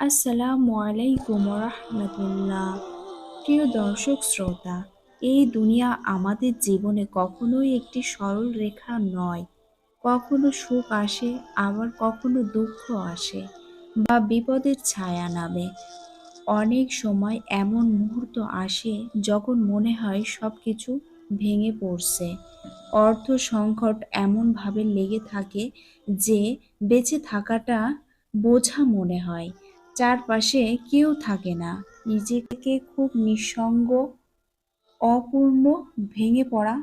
আসসালামু আলাইকুম রহমতুল্লাহ প্রিয় দর্শক শ্রোতা, এই দুনিয়া আমাদের জীবনে কখনোই একটি সরল রেখা নয়। কখনো সুখ আসে, আবার কখনো দুঃখ আসে বা বিপদের ছায়া নামে। অনেক সময় এমন মুহূর্ত আসে যখন মনে হয় সব কিছু ভেঙে পড়ছে। অর্থ সংকট এমনভাবে লেগে থাকে যে বেঁচে থাকাটা বোঝা মনে হয়। চারপাশে কেউ থাকে না। নিজেকে খুব নিঃসঙ্গ, অপূর্ণ ভেঙে পড়া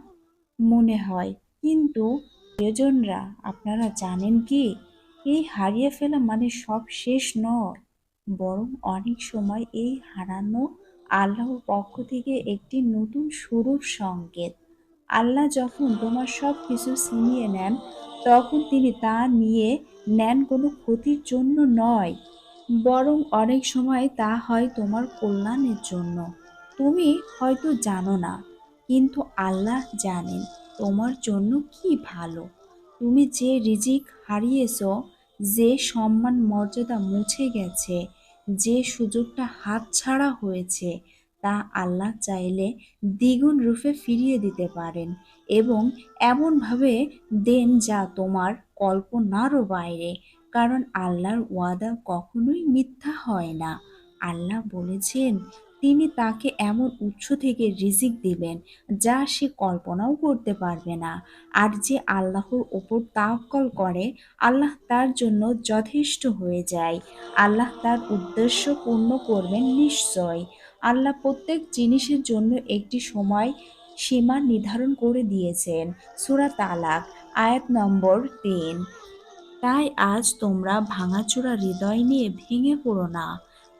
মনে হয়। কিন্তু প্রিয়জনরা, আপনারা জানেন কি? এই হারিয়ে ফেলা মানে সব শেষ নয়, বরং অনেক সময় এই হারানো আল্লাহর পক্ষ থেকে একটি নতুন শুরুর সংকেত। আল্লাহ যখন তোমার সব কিছু ছিনিয়ে নেন, তখন তিনি তা নিয়ে নেন কোনো ক্ষতির জন্য নয়। বরং অনেক সময় তা হয় তোমার কল্যাণের জন্য। তুমি হয়তো জানো না, কিন্তু আল্লাহ জানেন তোমার জন্য কি ভালো। তুমি যে রিজিক হারিয়েছ, যে সম্মান মর্যাদা মুছে গেছে, যে সুযোগটা হাতছাড়া হয়েছে, তা আল্লাহ চাইলে দ্বিগুণ রূপে ফিরিয়ে দিতে পারেন এবং এমনভাবে দেন যা তোমার কল্পনারও বাইরে। কারণ আল্লাহর ওয়াদা কখনোই মিথ্যা হয় না। আল্লাহ বলেছেন, তিনি তাকে এমন উৎস থেকে রিজিক দিবেন, যা সে কল্পনাও করতে পারবে না। আর যে আল্লাহর ওপর তাওয়াক্কল করে, আল্লাহ তার জন্য যথেষ্ট হয়ে যায়। আল্লাহ তার উদ্দেশ্য পূর্ণ করবেন নিশ্চয়। আল্লাহ প্রত্যেক জিনিসের জন্য একটি সময় সীমা নির্ধারণ করে দিয়েছেন। সুরা তালাক, আয়াত নম্বর তিন। তাই আজ তোমরা ভাঙাচোরা হৃদয় নিয়ে ভেঙে পড়ো না,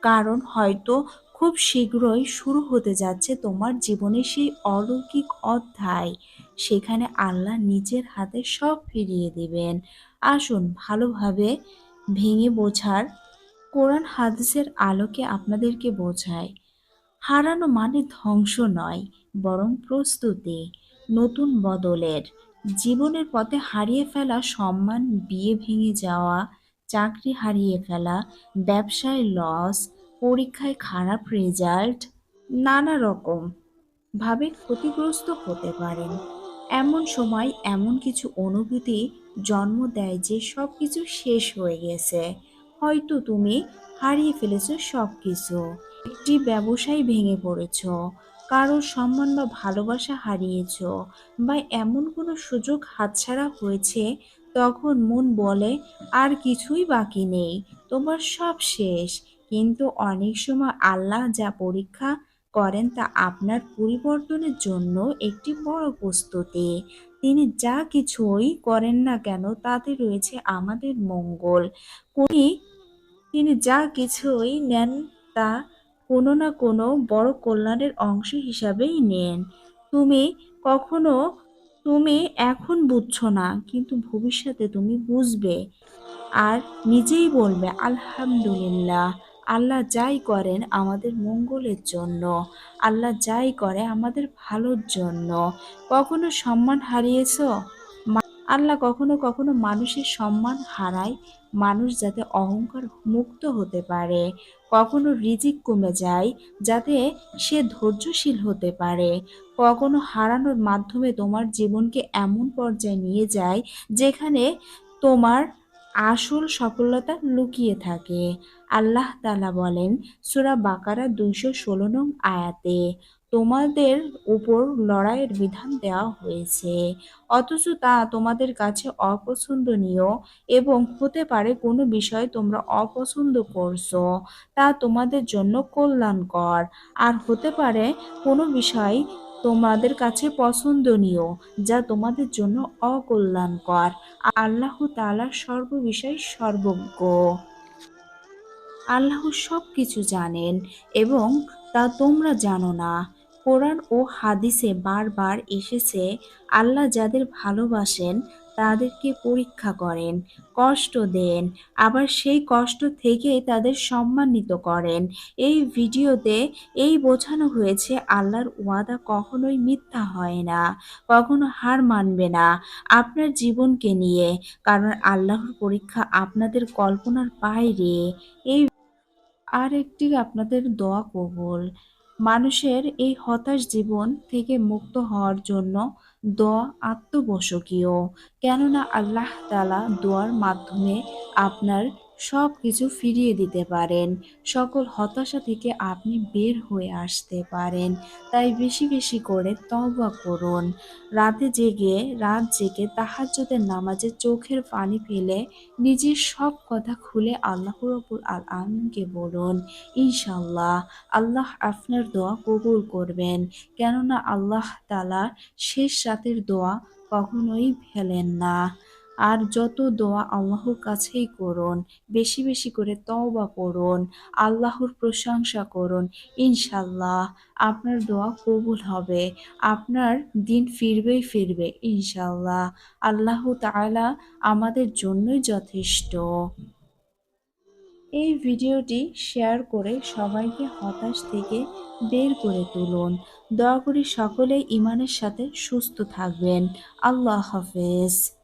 কারণ হয়তো খুব শীঘ্রই শুরু হতে যাচ্ছে তোমার জীবনে সেই অলৌকিক অধ্যায়। সেখানে আল্লাহ নিজের হাতে সব ফিরিয়ে দিবেন। আসুন ভালোভাবে ভেঙে বোঝার কোরআন হাদিসের আলোকে আপনাদেরকে বোঝায় হারানো মানে ধ্বংস নয়, বরং প্রস্তুতি, নতুন বদলের। জীবনের পথে হারিয়ে ফেলা, সম্মান বিয়ে ভেঙে যাওয়া, চাকরি হারিয়ে ফেলা, ব্যবসায় লস পরীক্ষায় খারাপ রেজাল্ট নানা রকম ভাবে ক্ষতিগ্রস্ত হতে পারেন। এমন সময় এমন কিছু অনুভূতি জন্ম দেয় যে সব কিছু শেষ হয়ে গেছে। হয়তো তুমি হারিয়ে ফেলেছো সব কিছু একটি ব্যবসায় ভেঙে পড়েছ কারোর সম্মান বা ভালোবাসা হারিয়েছ বা এমন কোনো সুযোগ হাতছাড়া হয়েছে, তখন মন বলে, আর কিছুই বাকি নেই, তোমার সব শেষ। কিন্তু অনেক সময় আল্লাহ যা পরীক্ষা করেন তা আপনার পরিবর্তনের জন্য একটি বড় প্রস্তুতি। তিনি যা কিছুই করেন না কেন, তাতে রয়েছে আমাদের মঙ্গল। তিনি তিনি যা কিছুই নেন তা কোনো না কোনো বড় কল্যাণের অংশ হিসাবেই নেন। তুমি কখনো, তুমি এখন বুঝছ না, কিন্তু ভবিষ্যতে তুমি বুঝবে। আর নিজেই বলবে, আলহামদুলিল্লাহ, আল্লাহ যাই করেন আমাদের মঙ্গলের জন্য, আল্লাহ যাই করে আমাদের ভালোর জন্য। কখনো সম্মান হারিয়েছ? আল্লাহ কখনো কখনো মানুষের সম্মান হারায় মানুষ যাতে অহংকার মুক্ত হতে পারে, কখনো রিজিক কমে যায়, যাতে সে ধৈর্যশীল হতে পারে। কখনো হারানোর মাধ্যমে তোমার জীবনকে এমন পর্যায়ে নিয়ে যায়, যেখানে তোমার আসল সফলতা লুকিয়ে থাকে। আল্লাহ তালা বলেন, সুরা বাকারা দুইশো ষোলো নং আয়াতে তোমাদের উপর লড়াইয়ের বিধান দেওয়া হয়েছে। অথচ তা তোমাদের কাছে অপছন্দনীয় এবং হতে পারে কোনো বিষয় তোমরা অপছন্দ করছ। তা তোমাদের জন্য কল্যাণকর। আর হতে পারে কোনো বিষয় তোমাদের কাছে পছন্দনীয়, যা তোমাদের জন্য অকল্যাণকর। আল্লাহ তালা সর্ববিষয় সর্বজ্ঞ। আল্লাহ সব কিছু জানেন এবং তা তোমরা জানো না। কোরআন ও হাদিসে বারবার এসেছে, আল্লাহ যাদের ভালোবাসেন তাদেরকে পরীক্ষা করেন, কষ্ট দেন, আবার সেই কষ্ট থেকেই তাদের সম্মানিত করেন। এই ভিডিওতে এই বোঝানো হয়েছে, আল্লাহর ওয়াদা কখনোই মিথ্যা হয় না, কখনো হার মানবে না আপনার জীবনকে নিয়ে, কারণ আল্লাহর পরীক্ষা আপনাদের কল্পনার বাইরে। এই আর একটি আপনাদের দোয়া কবুল। মানুষের এই হতাশ জীবন থেকে মুক্ত হওয়ার জন্য দোয়া আত্মবশকীয়। কেননা আল্লাহ তালা দোয়ার মাধ্যমে আপনার সব কিছু ফিরিয়ে দিতে পারেন। সকল হতাশা থেকে আপনি বের হয়ে আসতে পারেন। তাই বেশি বেশি করে তওবা করুন। রাতে জেগে, রাত জেগে তাহাজ্জুদের নামাজে চোখের পানি ফেলে নিজের সব কথা খুলে আল্লাহ রব্বুল আল আমিনকে বলুন ইনশাল্লাহ আল্লাহ আপনার দোয়া কবুল করবেন। কেননা আল্লাহ তালা শেষ রাতের দোয়া কখনোই ফেলেন না। আর যত দোয়া আল্লাহর কাছেই করুন, বেশি বেশি করে তওবা করুন, আল্লাহর প্রশংসা করুন ইনশাল্লাহ আপনার দোয়া কবুল হবে, আপনার দিন ফিরবেই ফিরবে ইনশাল্লাহ আল্লাহ তাআলা আমাদের জন্যই যথেষ্ট। এই ভিডিওটি শেয়ার করে সবাইকে হতাশ থেকে বের করে তুলুন। দয়া করে সকলে ইমানের সাথে সুস্থ থাকবেন। আল্লাহ হাফেজ।